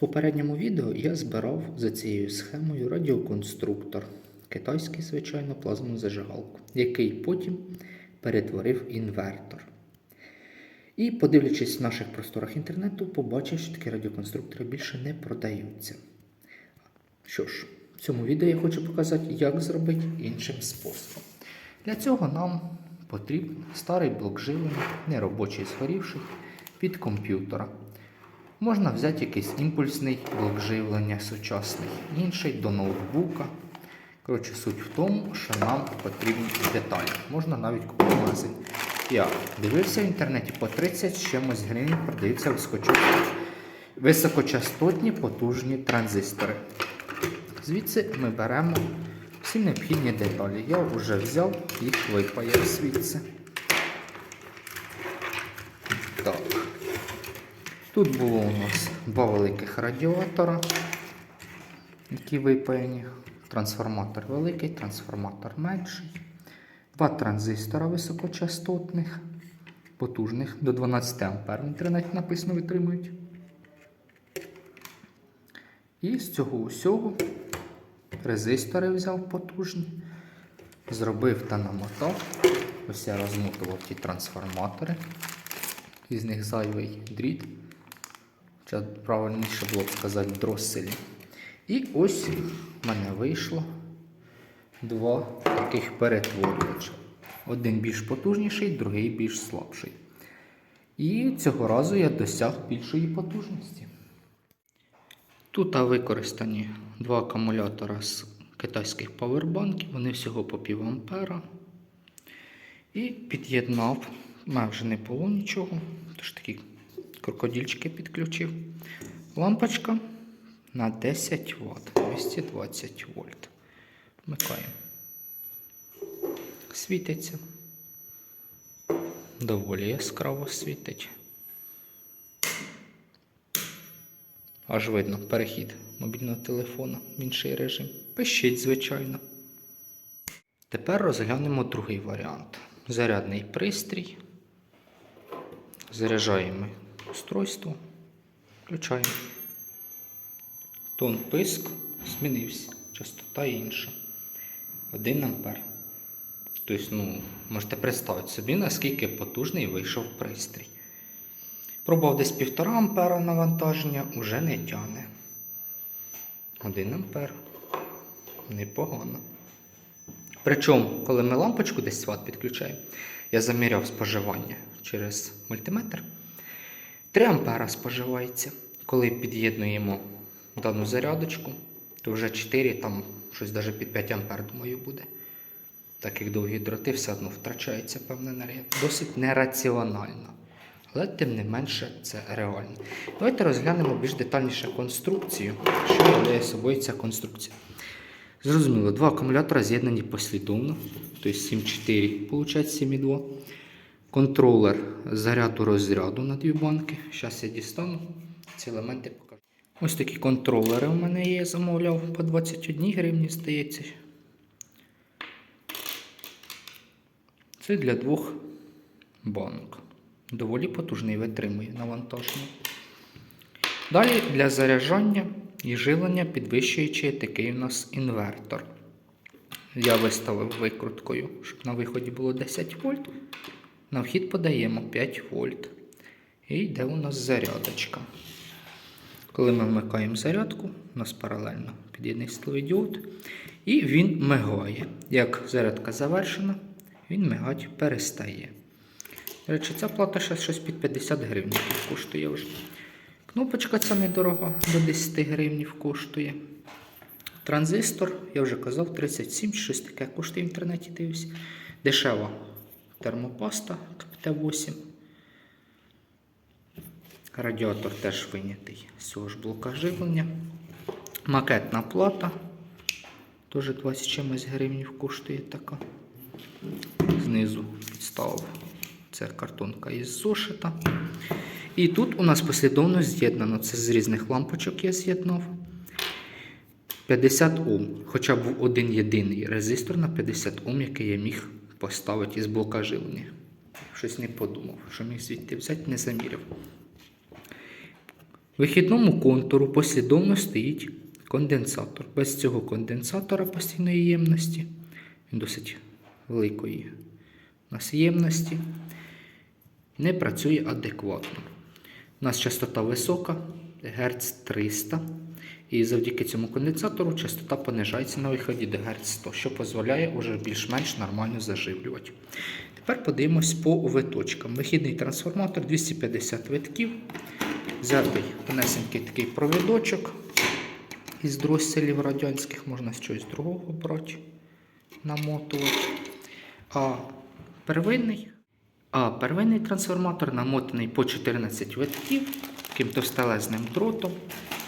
попередньому відео я збирав за цією схемою радіоконструктор, китайський, звичайно, плазму зажигалку, який потім перетворив інвертор. І, подивлячись в наших просторах інтернету, побачив, що такі радіоконструктори більше не продаються. Що ж, в цьому відео я хочу показати, як зробити іншим способом. Для цього нам потрібен старий блок живлення, неробочий згорівший, від комп'ютера. Можна взяти якийсь імпульсний блок живлення сучасний, інший до ноутбука. Коротше, суть в тому, що нам потрібні деталі. Можна навіть купити в. Я дивився в інтернеті по 30 з чимось гривень продаються високочастотні потужні транзистори. Звідси ми беремо всі необхідні деталі. Я вже взяв, їх випаяв звідси. Так. Тут було у нас два великих радіатора, які випаяні. Трансформатор великий, трансформатор менший. Два транзистора високочастотних, потужних до 12 А в інтернеті написано витримують. І з цього усього резистори взяв потужні, зробив та намотав. Ось я розмотував ті трансформатори. Із них зайвий дріт. Хоча правильніше було б сказати дроселі. І ось в мене вийшло два таких перетворювача. Один більш потужніший, другий більш слабший. І цього разу я досяг більшої потужності. Тут використані два акумулятора з китайських павербанків, вони всього по пів ампера. І під'єднав, вже не було нічого, тож такі крокодильчики підключив. Лампочка на 10 Вт, 220 вольт. Вмикаємо. Світиться. Доволі яскраво світить. Аж видно перехід мобільного телефона в інший режим. Пишіть, звичайно. Тепер розглянемо другий варіант. Зарядний пристрій. Заряджаємо устройство. Включаємо. Тон писк змінився. Частота інша. 1 ампер. Тобто, ну, можете представити собі, наскільки потужний вийшов пристрій. Пробував десь 1,5 ампера навантаження, уже не тягне. 1 ампер. Непогано. Причому, коли ми лампочку десь Вт підключаємо, я заміряв споживання через мультиметр. 3 ампера споживається. Коли під'єднуємо дану зарядочку, то вже 4, там щось навіть під 5 ампер, думаю, буде. Так як довгі дроти, все одно втрачається певна енергія. Досить нераціонально. Але тим не менше це реально. Давайте розглянемо більш детальніше конструкцію, що являє собою ця конструкція. Зрозуміло, два акумулятора з'єднані послідовно, тобто 7,4, виходить 7,2. Контролер заряду розряду на дві банки. Зараз я дістану ці елементи покажу. Ось такі контролери у мене є, замовляв по 21 гривні, здається. Це для двох банок. Доволі потужний витримує навантаження. Далі для заряджання і живлення підвищуючи такий у нас інвертор. Я виставив викруткою, щоб на виході було 10 вольт. На вхід подаємо 5 вольт. І йде у нас зарядочка. Коли ми вмикаємо зарядку, у нас паралельно під'єднаний силовий діод, і він мигає. Як зарядка завершена, він мигати перестає. До речі, ця плата ще щось під 50 гривень коштує вже. Кнопочка ця недорога, до 10 гривень коштує. Транзистор, я вже казав, 37 щось таке коштує в інтернеті дивлюсь. Дешева термопаста КПТ-8. Радіатор теж винятий з цього ж блока живлення. Макетна плата. Теж 20 чимось гривнів коштує така. Знизу підставив. Це картонка із зошита. І тут у нас послідовно з'єднано. Це з різних лампочок я з'єднав. 50 Ом. Хоча був один єдиний резистор на 50 Ом, який я міг поставити із блока живлення. Щось не подумав, що міг звідти взяти, не заміряв. вихідному контуру послідовно стоїть конденсатор. Без цього конденсатора постійної ємності, він досить великої у нас ємності, не працює адекватно. У нас частота висока, Гц 300. І завдяки цьому конденсатору частота понижається на виході до Гц 100, що дозволяє вже більш-менш нормально заживлювати. Тепер подивимось по виточкам. Вихідний трансформатор 250 витків. Взятий тонесенький такий провідочок із дросселів радянських, можна з чогось другого брати, намотувати. А первинний, а первинний трансформатор намотаний по 14 витків, таким товстелезним дротом.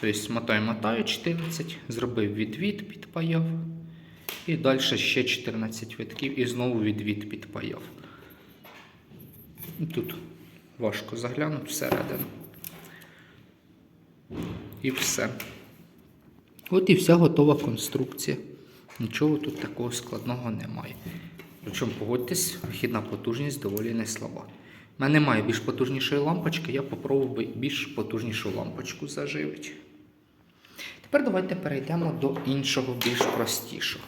Тобто мотаю мотаю 14, зробив відвід, підпаяв. І далі ще 14 витків і знову відвід підпаяв. Тут важко заглянути всередину. І все. От і вся готова конструкція. Нічого тут такого складного немає. Причому погодьтесь, вихідна потужність доволі не слаба. У мене немає більш потужнішої лампочки, я попробував більш потужнішу лампочку заживити. Тепер давайте перейдемо до іншого, більш простішого.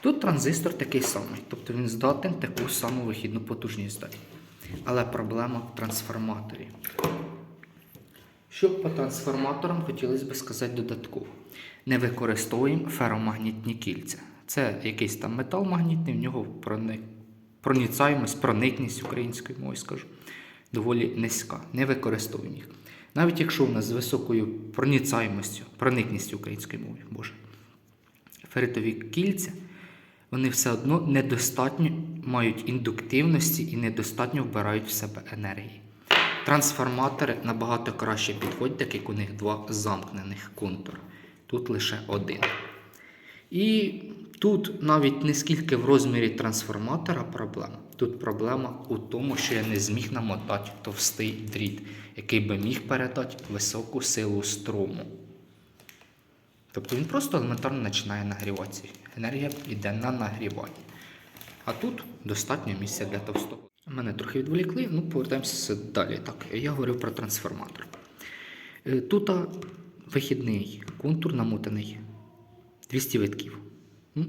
Тут транзистор такий самий, тобто він здатен таку саму вихідну потужність дати. Але проблема в трансформаторі. Що по трансформаторам хотілося б сказати додатково. Не використовуємо феромагнітні кільця. Це якийсь там метал магнітний, в нього проник... проніцаємость, проникність українською мовою скажу, доволі низька. Не використовуємо їх. Навіть якщо у нас з високою проніцаємостю, проникністю української мови, Боже, феритові кільця, вони все одно недостатньо мають індуктивності і недостатньо вбирають в себе енергії. Трансформатори набагато краще підходять, так як у них два замкнених контури. Тут лише один. І тут навіть не скільки в розмірі трансформатора проблема. Тут проблема у тому, що я не зміг намотати товстий дріт, який би міг передати високу силу струму. Тобто він просто елементарно починає нагріватися. Енергія йде на нагрівання. А тут достатньо місця для товстого. Мене трохи відволікли, ну повертаємося далі. Так, я говорив про трансформатор. Е, Тут вихідний контур намотаний 200 витків.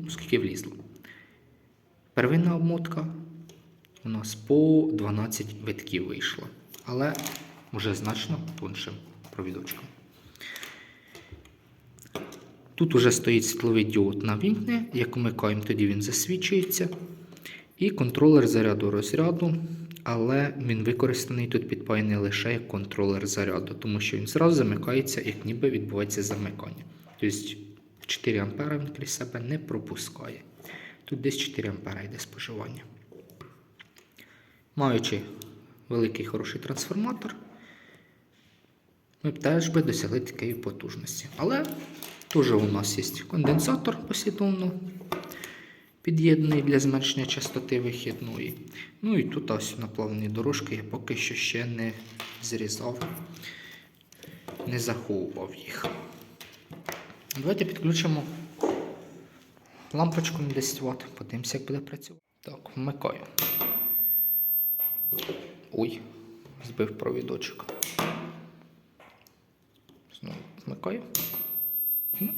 Ну, скільки влізло. Первинна обмотка у нас по 12 витків вийшла. Але вже значно тоншим провідочком. Тут уже стоїть світловий діод на вімкне, як вмикаємо, тоді він засвічується. І контролер заряду розряду, але він використаний тут підпаяний лише як контролер заряду, тому що він зразу замикається, як ніби відбувається замикання. Тобто 4 А він крізь себе не пропускає. Тут десь 4 А йде споживання. Маючи великий хороший трансформатор, ми б теж би досягли такої потужності. Але теж у нас є конденсатор послідовно під'єднаний для зменшення частоти вихідної. Ну і тут ось наплавлені дорожки я поки що ще не зрізав, не заховував їх. Давайте підключимо лампочку на 10 Вт, подивимося, як буде працювати. Так, вмикаю. Ой, збив провідочок. Знову вмикаю. Ну,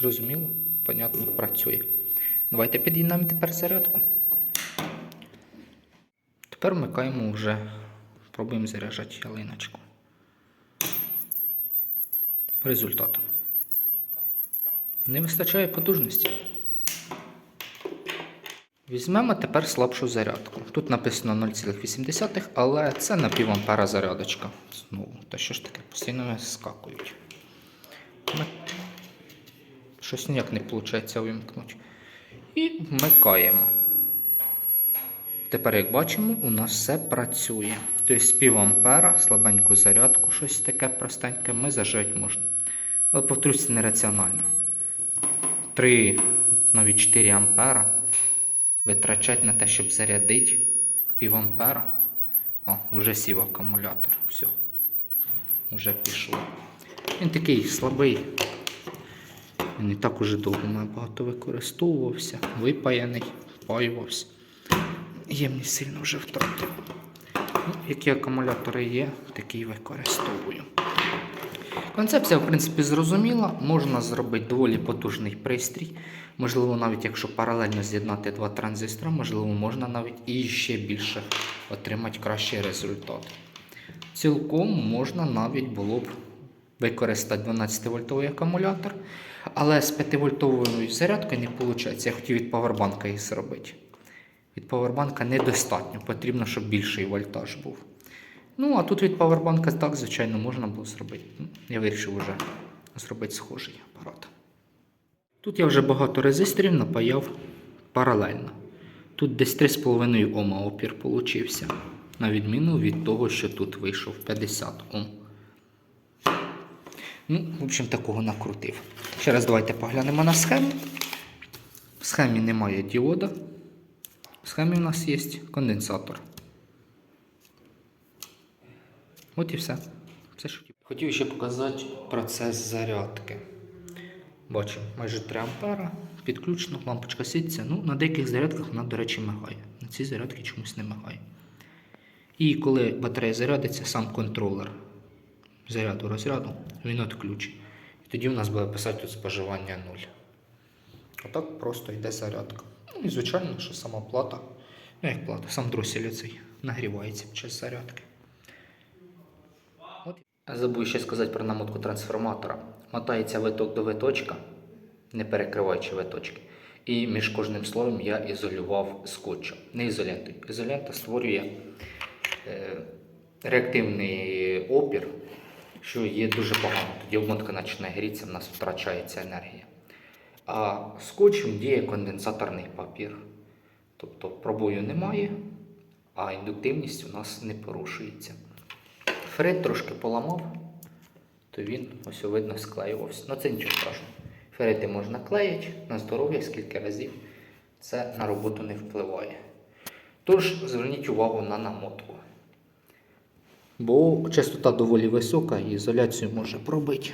зрозуміло, понятно, працює. Давайте під'єднаємо тепер зарядку. Тепер вмикаємо вже, пробуємо заряджати ялиночку. Результат. Не вистачає потужності. Візьмемо тепер слабшу зарядку. Тут написано 0,8, але це на пів зарядочка. Знову, та що ж таке, постійно скакують. Щось ніяк не виходить вимкнути. І вмикаємо. Тепер, як бачимо, у нас все працює. Тобто з пів ампера, слабеньку зарядку, щось таке простеньке, ми зажити можна. Але повторюсь, це нераціонально. 3, навіть 4 ампера витрачати на те, щоб зарядити пів ампера. О, вже сів акумулятор. Все. Вже пішло. Він такий слабий. Він і так уже довго багато використовувався, випаяний, впаювався. Ємність сильно вже втратив. Які акумулятори є, такі й використовую. Концепція, в принципі, зрозуміла. Можна зробити доволі потужний пристрій. Можливо, навіть якщо паралельно з'єднати два транзистори, можливо, можна навіть і ще більше отримати кращий результат. Цілком можна навіть було б використати 12-вольтовий акумулятор, але з 5-вольтовою зарядкою не виходить. Я хотів від павербанка їх зробити. Від павербанка недостатньо, потрібно, щоб більший вольтаж був. Ну, а тут від павербанка так, звичайно, можна було зробити. Ну, Я вирішив вже зробити схожий апарат. Тут я вже багато резисторів напаяв паралельно. Тут десь 3,5 Ома опір получився. На відміну від того, що тут вийшов 50 Ом. Ну, в общем, такого накрутив. Ще раз давайте поглянемо на схему. В схемі немає діода. В схемі у нас є конденсатор. От і все. все що хотів. ще показати процес зарядки. Бачимо, майже 3 ампера. Підключено, лампочка світиться. Ну, на деяких зарядках вона, до речі, мигає. На цій зарядці чомусь не мигає. І коли батарея зарядиться, сам контролер заряду розряду, він відключить. І тоді в нас буде писати тут споживання 0. Отак просто йде зарядка. Ну і звичайно, що сама плата, ну як плата, сам дросель цей нагрівається під час зарядки. От. Забув ще сказати про намотку трансформатора. Мотається виток до виточка, не перекриваючи виточки. І між кожним слоєм я ізолював скотчем. Не ізолентою. Ізолента створює е, реактивний опір, що є дуже погано. Тоді обмотка починає грітися, в нас втрачається енергія. А скотчем діє конденсаторний папір. Тобто пробою немає, а індуктивність у нас не порушується. Фред трошки поламав, то він ось видно склеювався. Ну це нічого страшного. Ферети можна клеїти на здоров'я скільки разів. Це на роботу не впливає. Тож зверніть увагу на намотку. Бо частота доволі висока і ізоляцію може пробити.